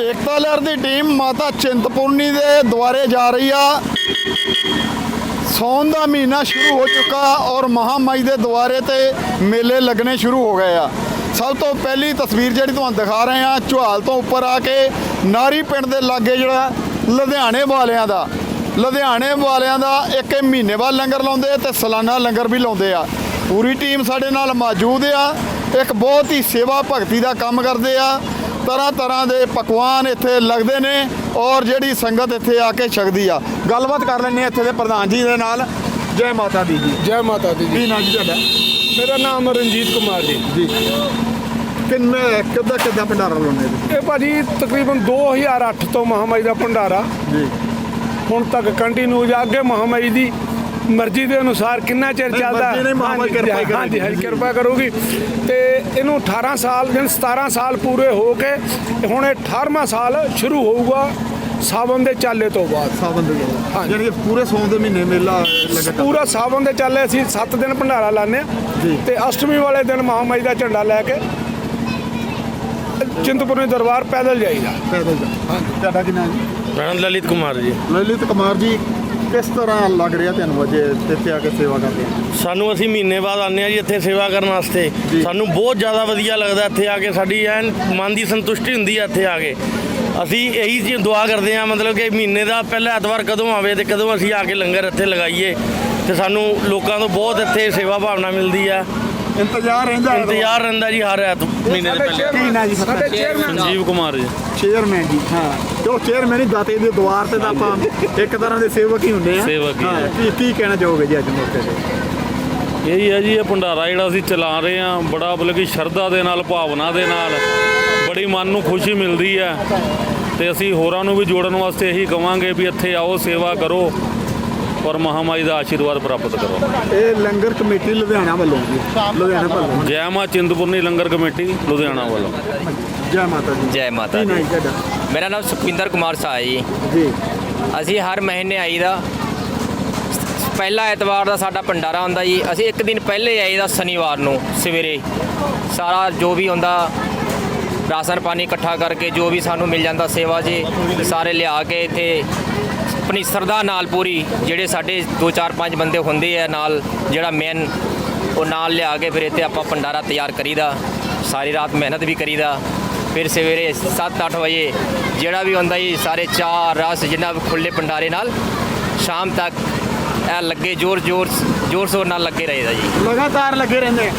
ਏਕਤਾ ਲਹਿਰ ਦੀ ਟੀਮ ਮਾਤਾ ਚਿੰਤਪੁਰਨੀ ਦੇ ਦੁਆਰੇ ਜਾ ਰਹੀ ਆ। ਸੌਣ ਦਾ ਮਹੀਨਾ ਸ਼ੁਰੂ ਹੋ ਚੁੱਕਾ ਔਰ ਮਹਾਮਾਈ ਦੇ ਦੁਆਰੇ ਤੇ ਮੇਲੇ ਲੱਗਣੇ ਸ਼ੁਰੂ ਹੋ ਗਏ ਆ। ਸਭ ਤੋਂ ਪਹਿਲੀ ਤਸਵੀਰ ਜਿਹੜੀ ਤੁਹਾਨੂੰ ਦਿਖਾ ਰਹੇ ਆ ਚੁਹਾਲ ਤੋਂ ਉੱਪਰ ਆ ਕੇ ਨਾਰੀ ਪਿੰਡ ਦੇ ਲਾਗੇ ਜਿਹੜਾ ਲੁਧਿਆਣੇ ਵਾਲਿਆਂ ਦਾ, ਲੁਧਿਆਣੇ ਵਾਲਿਆਂ ਦਾ ਇੱਕ ਮਹੀਨੇ ਬਾਅਦ ਲੰਗਰ ਲਾਉਂਦੇ ਤੇ ਸਾਲਾਨਾ ਲੰਗਰ ਵੀ ਲਾਉਂਦੇ ਆ। ਪੂਰੀ ਟੀਮ ਸਾਡੇ ਨਾਲ ਮੌਜੂਦ ਆ, ਇੱਕ ਬਹੁਤ ਹੀ ਸੇਵਾ ਭਗਤੀ ਦਾ ਕੰਮ ਕਰਦੇ ਆ। ਤਰ੍ਹਾਂ ਤਰ੍ਹਾਂ ਦੇ ਪਕਵਾਨ ਇੱਥੇ ਲੱਗਦੇ ਨੇ ਔਰ ਜਿਹੜੀ ਸੰਗਤ ਇੱਥੇ ਆ ਕੇ ਛਕਦੀ ਆ। ਗੱਲਬਾਤ ਕਰ ਲੈਣੀ ਇੱਥੇ ਦੇ ਪ੍ਰਧਾਨ ਜੀ ਦੇ ਨਾਲ। ਜੈ ਮਾਤਾ ਦੀ ਜੀ। ਜੈ ਮਾਤਾ ਦੀ ਜੀ। ਕੀ ਨਾਮ ਜੀ ਤੁਹਾਡਾ? ਮੇਰਾ ਨਾਮ ਰਣਜੀਤ ਕੁਮਾਰ ਜੀ। ਜੀ। ਕਿੰਨੇ ਕਿੱਦਾਂ ਕਿੱਦਾਂ ਭੰਡਾਰਾ ਲਾਉਂਦੇ ਜੀ ਇਹ ਭਾਜੀ ਤਕਰੀਬਨ 2008 ਤੋਂ ਮਹਾਮਾਈ ਦਾ ਭੰਡਾਰਾ। ਜੀ। ਹੁਣ ਤੱਕ ਕੰਟੀਨਿਊ ਜਾ ਅੱਗੇ ਮਹਾਮਾਈ ਦੀ ਮਰਜ਼ੀ ਦੇ ਅਨੁਸਾਰ ਕਿੰਨਾ ਚਿਰ ਚੱਲਦਾ? ਹਾਂਜੀ, ਹੀ ਹਾਂਜੀ। ਕਿਰਪਾ ਕਰੂਗੀ। ਤੇ ਇਹਨੂੰ 18 ਸਾਲ ਜਨ 17 ਸਾਲ ਪੂਰੇ ਹੋ ਕੇ ਹੁਣ ਇਹ 18ਵਾਂ ਸਾਲ ਸ਼ੁਰੂ ਹੋਊਗਾ ਸਾਵਨ ਦੇ ਚਾਲੇ ਤੋਂ ਬਾਅਦ। ਸਾਵਨ ਦੇ ਹਾਂਜੀ। ਯਾਨੀ ਕਿ ਪੂਰੇ ਸੌਣ ਦੇ ਮਹੀਨੇ ਮੇਲਾ ਲੱਗਾ ਪੂਰਾ ਸਾਵਨ ਦੇ ਚਾਲੇ ਅਸੀਂ 7 ਦਿਨ ਭੰਡਾਰਾ ਲਾਉਂਦੇ ਜੀ। ਹਾਂ ਤੇ ਅਸ਼ਟਮੀ ਵਾਲੇ ਦਿਨ ਮਹਾਮਾਈ ਦਾ ਝੰਡਾ ਲੈ ਕੇ ਚਿੰਤਪੁਰਨੀ ਦਰਬਾਰ ਪੈਦਲ ਜਾਈਦਾ। ਪੈਦਲ ਜਾ। ਤੁਹਾਡਾ ਕੀ ਨਾਮ ਜੀ? ਮੈਂ ਲਲਿਤ ਕੁਮਾਰ ਜੀ। ਲਲਿਤ ਕੁਮਾਰ ਜੀ ਕਿਸ ਤਰ੍ਹਾਂ ਲੱਗ ਰਿਹਾ ਤੁਹਾਨੂੰ ਅਜੇ ਇੱਥੇ ਆ ਕੇ ਸੇਵਾ ਕਰਦੇ ਸਾਨੂੰ ਅਸੀਂ ਮਹੀਨੇ ਬਾਅਦ ਆਉਂਦੇ ਆ ਜੀ ਇੱਥੇ ਸੇਵਾ ਕਰਨ ਵਾਸਤੇ। ਜੀ। ਸਾਨੂੰ ਬਹੁਤ ਜ਼ਿਆਦਾ ਵਧੀਆ ਲੱਗਦਾ ਇੱਥੇ ਆ ਕੇ ਸਾਡੀ ਐਨ ਮਨ ਦੀ ਸੰਤੁਸ਼ਟੀ ਹੁੰਦੀ ਹੈ ਇੱਥੇ ਆ ਕੇ। ਅਸੀਂ ਇਹੀ ਚੀਜ਼ ਦੁਆ ਕਰਦੇ ਆ ਮਤਲਬ ਕਿ ਮਹੀਨੇ ਦਾ ਪਹਿਲਾ ਐਤਵਾਰ ਕਦੋਂ ਆਵੇ ਤੇ ਕਦੋਂ ਅਸੀਂ ਆ ਕੇ ਲੰਗਰ ਇੱਥੇ ਲਗਾਈਏ। ਤੇ ਸਾਨੂੰ ਲੋਕਾਂ ਤੋਂ ਬਹੁਤ ਇੱਥੇ ਸੇਵਾ ਭਾਵਨਾ ਮਿਲਦੀ ਆ। ਇੰਤਜ਼ਾਰ ਰਹਿੰਦਾ ਹੈ ਇੰਤਜ਼ਾਰ ਰਹਿੰਦਾ ਜੀ ਹਰ ਐਤ ਮਹੀਨੇ ਦੇ ਪਹਿਲੇ। ਕੀ ਨਾਂ ਜੀ? ਸਾਡੇ ਚੇਅਰਮੈਨ ਸੰਜੀਵ ਕੁਮਾਰ ਜੀ। ਚੇਅਰਮੈਨ ਜੀ ਹਾਂ। ਚਲੋ ਚੇਅਰਮੈਨ ਹੀ ਦਾਤੇ ਦੇ ਦੁਆਰ ਤੇ ਤਾਂ ਆਪਾਂ ਇੱਕ ਤਰ੍ਹਾਂ ਦੇ ਸੇਵਕ ਹੀ ਹੁੰਦੇ ਆ। ਸੇਵਕ ਹੀ ਆ। ਕੀ ਕੀ ਕਹਿਣਾ ਚਾਹੋਗੇ ਜੀ ਅੱਜ ਮੌਕੇ ਤੇ? ਇਹੀ ਹੈ ਜੀ ਇਹ ਭੰਡਾਰਾ ਜਿਹੜਾ ਅਸੀਂ ਚਲਾ ਰਹੇ ਹਾਂ ਬੜਾ ਮਤਲਬ ਕਿ ਸ਼ਰਧਾ ਦੇ ਨਾਲ ਭਾਵਨਾ ਦੇ ਨਾਲ ਬੜੀ ਮਨ ਨੂੰ ਖੁਸ਼ੀ ਮਿਲਦੀ ਹੈ। ਤੇ ਅਸੀਂ ਹੋਰਾਂ ਨੂੰ ਵੀ ਜੋੜਨ ਵਾਸਤੇ ਇਹੀ ਕਵਾਂਗੇ ਵੀ ਇੱਥੇ ਆਓ ਸੇਵਾ ਕਰੋ। ਔਰ ਮਹਾਮਾਈ ਦਾ ਆਸ਼ੀਰਵਾਦ ਪ੍ਰਾਪਤ ਕਰੋ। ਇਹ ਲੰਗਰ ਕਮੇਟੀ ਲੁਧਿਆਣਾ ਵੱਲੋਂ ਜੀ। ਲੁਧਿਆਣਾ ਵੱਲੋਂ। ਜੈ ਮਾਂ ਚਿੰਤਪੁਰਨੀ ਲੰਗਰ ਕਮੇਟੀ ਲੁਧਿਆਣਾ ਵੱਲੋਂ। ਜੈ ਮਾਤਾ ਦੀ ਜੈ ਮਾਤਾ ਕੀ ਜੀ। ਤੁਹਾਡਾ? ਮੇਰਾ ਨਾਮ ਸੁਖਵਿੰਦਰ ਕੁਮਾਰ ਸਾਹ ਜੀ। ਜੀ। ਅਸੀਂ ਹਰ ਮਹੀਨੇ ਆਈਦਾ। ਪਹਿਲਾ ਐਤਵਾਰ ਦਾ ਸਾਡਾ ਭੰਡਾਰਾ ਹੁੰਦਾ ਜੀ। ਅਸੀਂ ਇੱਕ ਦਿਨ ਪਹਿਲੇ ਆਈਦਾ ਸ਼ਨੀਵਾਰ ਨੂੰ ਸਵੇਰੇ। ਸਾਰਾ ਜੋ ਵੀ ਹੁੰਦਾ ਰਾਸ਼ਨ ਪਾਣੀ ਇਕੱਠਾ ਕਰਕੇ ਜੋ ਵੀ ਸਾਨੂੰ ਮਿਲ ਜਾਂਦਾ ਸੇਵਾ ਜੀ ਸਾਰੇ ਲਿਆ ਕੇ ਇੱਥੇ ਆਪਣੀ ਸਰਦਾ ਨਾਲ ਪੂਰੀ ਜਿਹੜੇ ਸਾਡੇ 2 4 5 ਬੰਦੇ ਹੁੰਦੇ ਆ ਨਾਲ ਜਿਹੜਾ ਮੇਨ ਉਹ ਨਾਲ ਲਿਆ ਕੇ ਫਿਰ ਇੱਥੇ ਆਪਾਂ ਭੰਡਾਰਾ ਤਿਆਰ ਕਰੀਦਾ ਸਾਰੀ ਰਾਤ ਮਿਹਨਤ ਵੀ ਕਰੀਦਾ ਫਿਰ ਸਵੇਰੇ 7-8 ਵਜੇ ਜਿਹੜਾ ਵੀ ਹੁੰਦਾ ਜੀ ਸਾਰੇ ਚਾਹ ਰਸ ਜਿੰਨਾ ਵੀ ਖੁੱਲੇ ਭੰਡਾਰੇ ਨਾਲ ਸ਼ਾਮ ਤੱਕ ਇਹ ਲੱਗੇ ਜ਼ੋਰ ਜ਼ੋਰ ਜ਼ੋਰ ਸ਼ੋਰ ਨਾਲ ਲੱਗੇ ਰਹੇਦਾ ਜੀ। ਲਗਾਤਾਰ ਲੱਗੇ ਰਹਿੰਦੇ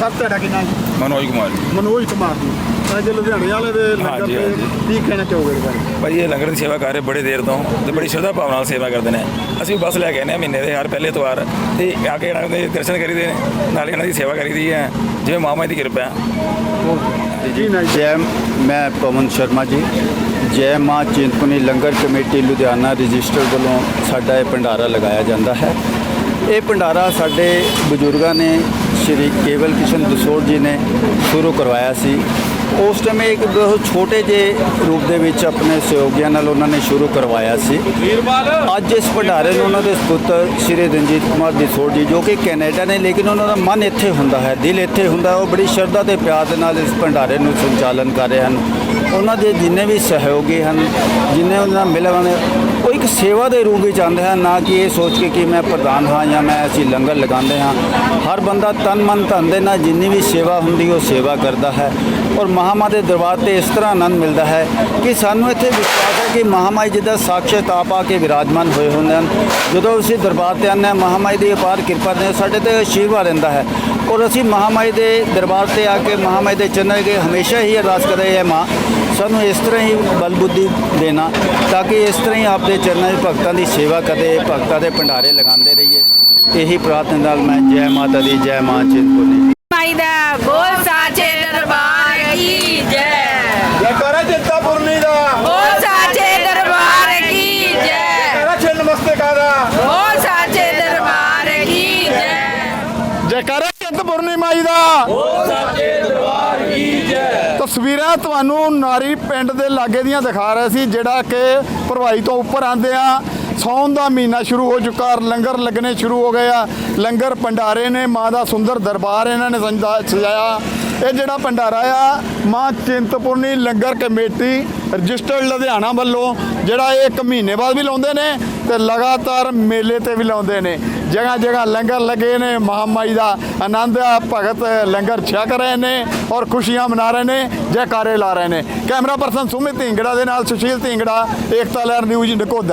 ਸਭ ਤੁਹਾਡਾ ਕੀ ਨਾਂ ਜੀ? ਮਨੋਜ ਕੁਮਾਰ ਜੀ। ਮਨੋਜ ਕੁਮਾਰ ਜੀ। ਅੱਜ ਲੁਧਿਆਣੇ ਵਾਲੇ ਦੇ ਲੰਗਰ ਹਾਂਜੀ, ਤੇ ਹਾਂਜੀ। ਕੀ ਕਹਿਣਾ ਚਾਹੋਗੇ ਇਸ ਬਾਰੇ? ਭਾਈ ਇਹ ਲੰਗਰ ਦੀ ਸੇਵਾ ਕਰ ਰਹੇ ਬੜੇ ਦੇਰ ਤੋਂ ਤੇ ਬੜੀ ਸ਼ਰਧਾ ਭਾਵਨਾ ਨਾਲ ਸੇਵਾ ਕਰਦੇ ਨੇ। ਅਸੀਂ ਬੱਸ ਲੈ ਕੇ ਆਉਂਦੇ ਹਾਂ ਮਹੀਨੇ ਦੇ ਹਰ ਪਹਿਲੇ ਐਤਵਾਰ। ਤੇ ਆ ਕੇ ਇਹਨਾਂ ਦੇ ਦਰਸ਼ਨ ਕਰੀਦੇ ਨੇ ਨਾਲੇ ਇਹਨਾਂ ਦੀ ਸੇਵਾ ਕਰੀਦੀ ਹੈ। ਜਿਵੇਂ ਮਾਮਾ ਦੀ ਕਿਰਪਾ ਹੈ। ਜੀ ਨਾਂ ਮੈਂ ਪਵਨ ਸ਼ਰਮਾ ਜੀ। ਜੈ ਮਾਂ ਚਿੰਤਪੁਰਨੀ ਲੰਗਰ ਕਮੇਟੀ ਲੁਧਿਆਣਾ ਰਜਿਸਟਰ ਵੱਲੋਂ ਸਾਡਾ ਇਹ ਭੰਡਾਰਾ ਲਗਾਇਆ ਜਾਂਦਾ ਹੈ। ਇਹ ਭੰਡਾਰਾ ਸਾਡੇ ਬਜ਼ੁਰਗਾਂ ਨੇ ਸ਼੍ਰੀ ਕੇਵਲ ਕਿਸ਼ਨ ਦਸੋੜ ਜੀ ਨੇ ਸ਼ੁਰੂ ਕਰਵਾਇਆ ਸੀ। ਉਸ ਟਾਈਮ ਇੱਕ ਬਹੁਤ ਛੋਟੇ ਜਿਹੇ ਰੂਪ ਦੇ ਵਿੱਚ ਆਪਣੇ ਸਹਿਯੋਗੀਆਂ ਨਾਲ ਉਹਨਾਂ ਨੇ ਸ਼ੁਰੂ ਕਰਵਾਇਆ ਸੀ। ਅੱਜ ਇਸ ਭੰਡਾਰੇ ਨੂੰ ਉਹਨਾਂ ਦੇ ਸੁਪੁੱਤਰ ਸ਼੍ਰੀ ਰਣਜੀਤ ਕੁਮਾਰ ਦਸੋੜ ਜੀ, ਜੋ ਕਿ ਕੈਨੇਡਾ ਨੇ, ਲੇਕਿਨ ਉਹਨਾਂ ਦਾ ਮਨ ਇੱਥੇ ਹੁੰਦਾ ਹੈ, ਦਿਲ ਇੱਥੇ ਹੁੰਦਾ ਉਹ ਬੜੀ ਸ਼ਰਧਾ ਤੇ ਪਿਆਰ ਦੇ ਨਾਲ ਇਸ ਭੰਡਾਰੇ ਨੂੰ ਸੰਚਾਲਨ ਕਰ ਰਹੇ ਹਨ। ਉਹਨਾਂ ਦੇ ਜਿੰਨੇ ਵੀ ਸਹਿਯੋਗੀ ਹਨ, ਜਿੰਨੇ ਉਹਨਾਂ ਨਾਲ ਮਿਲਣ ਇੱਕ ਸੇਵਾ ਦੇ ਰੂਪ ਵਿੱਚ ਆਉਂਦੇ ਹਨ, ਨਾ ਕਿ ਇਹ ਸੋਚ ਕੇ ਕਿ ਮੈਂ ਪ੍ਰਧਾਨ ਹਾਂ ਜਾਂ ਮੈਂ ਅਸੀਂ ਲੰਗਰ ਲਗਾਉਂਦੇ ਹਾਂ। ਹਰ ਬੰਦਾ ਤਨ ਮਨ ਧਨ ਦੇ ਨਾਲ ਜਿੰਨੀ ਵੀ ਸੇਵਾ ਹੁੰਦੀ, ਉਹ ਸੇਵਾ ਕਰਦਾ ਹੈ। ਔਰ ਮਹਾਮਾ ਦੇ ਦਰਬਾਰ ਤੇ ਇਸ ਤਰ੍ਹਾਂ ਆਨੰਦ ਮਿਲਦਾ ਹੈ ਕਿ ਸਾਨੂੰ ਇੱਥੇ ਵਿਸ਼ਵਾਸ ਹੈ ਕਿ ਮਹਾਮਾਈ ਜਿੱਦਾਂ ਸਾਕਸ਼ਾਤ ਆਪ ਆ ਕੇ ਵਿਰਾਜਮਾਨ ਹੋਏ ਹੁੰਦੇ ਹਨ। ਜਦੋਂ ਅਸੀਂ ਦਰਬਾਰ ਤੇ ਆਉਂਦੇ ਹਾਂ, ਮਹਾਮਾਈ ਦੀ ਅਪਾਰ ਕਿਰਪਾ ਦੇ ਸਾਡੇ ਤੇ ਆਸ਼ੀਰਵਾਦ ਰਹਿੰਦਾ ਹੈ। ਔਰ ਅਸੀਂ ਮਹਾਮਾਈ ਦੇ ਦਰਬਾਰ ਤੇ ਆ ਕੇ ਮਹਾਮਾਈ ਦੇ ਚਰਨਾਂ ਕੇ ਹਮੇਸ਼ਾ ਹੀ ਅਰਦਾਸ ਕਰ ਰਹੇ ਹੈ ਮਾਂ, ਸਾਨੂੰ ਇਸ ਤਰ੍ਹਾਂ ਹੀ ਬਲ ਬੁੱਧੀ ਦੇਣਾ, ਤਾਂ ਕਿ ਇਸ ਤਰ੍ਹਾਂ ਹੀ ਆਪਦੇ ਚਰਨਾਂ 'ਚ ਭਗਤਾਂ ਦੀ ਸੇਵਾ ਕਦੇ ਭਗਤਾਂ ਦੇ ਭੰਡਾਰੇ ਲਗਾਉਂਦੇ ਰਹੀਏ। ਇਹੀ ਪ੍ਰਾਰਥਨਾ ਨਾਲ ਮੈਂ ਜੈ ਮਾਤਾ ਦੀ ਜੈ ਮਾਂ ਚਿੰਤਪੁਰਨੀ ਮਾਈ ਦਾ ਬੋਲ ਸਾਚੇ ਦਰਬਾਰ ਕੀ ਜੈ। ਜੈਕਾਰਾ ਚਿੰਤਾਪੁਰਨੀ ਦਾ। ਬੋਲ ਸਾਚੇ ਤਸਵੀਰਾਂ ਤੁਹਾਨੂੰ ਨਾਰੀ ਪਿੰਡ ਦੇ ਲਾਗੇ ਦੀਆਂ ਦਿਖਾ ਰਹੇ ਸੀ, ਜਿਹੜਾ ਕਿ ਭਰਵਾਈ ਤੋਂ ਉੱਪਰ ਆਂਦੇ ਆ। ਸੌਣ ਦਾ ਮਹੀਨਾ ਸ਼ੁਰੂ ਹੋ ਚੁੱਕਾ, ਲੰਗਰ ਲੱਗਣੇ ਸ਼ੁਰੂ ਹੋ ਗਏ ਆ। ਲੰਗਰ ਭੰਡਾਰੇ ਨੇ, ਮਾਂ ਦਾ ਸੁੰਦਰ ਦਰਬਾਰ ਇਹਨਾਂ ਨੇ ਸੰਜਾ- ਸਜਾਇਆ। ਇਹ ਜਿਹੜਾ ਭੰਡਾਰਾ ਆ, ਮਾਂ ਚਿੰਤਪੁਰਨੀ ਲੰਗਰ ਕਮੇਟੀ ਰਜਿਸਟਰਡ ਲੁਧਿਆਣਾ ਵੱਲੋਂ, ਜਿਹੜਾ ਇਹ ਇੱਕ ਮਹੀਨੇ ਬਾਅਦ ਵੀ ਲਾਉਂਦੇ ਨੇ ਤੇ ਲਗਾਤਾਰ ਮੇਲੇ ਤੇ ਵੀ ਲਾਉਂਦੇ ਨੇ। ਜਗ੍ਹਾ ਜਗ੍ਹਾ ਲੰਗਰ ਲੱਗੇ ਨੇ, ਮਹਾਮਾਈ ਦਾ ਆਨੰਦ ਆ, ਭਗਤ ਲੰਗਰ ਛਕ ਰਹੇ ਨੇ ਔਰ ਖੁਸ਼ੀਆਂ ਮਨਾ ਰਹੇ ਨੇ, ਜੈਕਾਰੇ ਲਾ ਰਹੇ ਨੇ। ਕੈਮਰਾ ਪਰਸਨ ਸੁਮਿਤ ਢਿੰਗੜਾ ਦੇ ਨਾਲ ਸੁਸ਼ੀਲ ਢਿੰਗੜਾ, ਏਕਤਾ ਲਹਿਰ ਨਿਊਜ਼ ਨਕੋਦਾ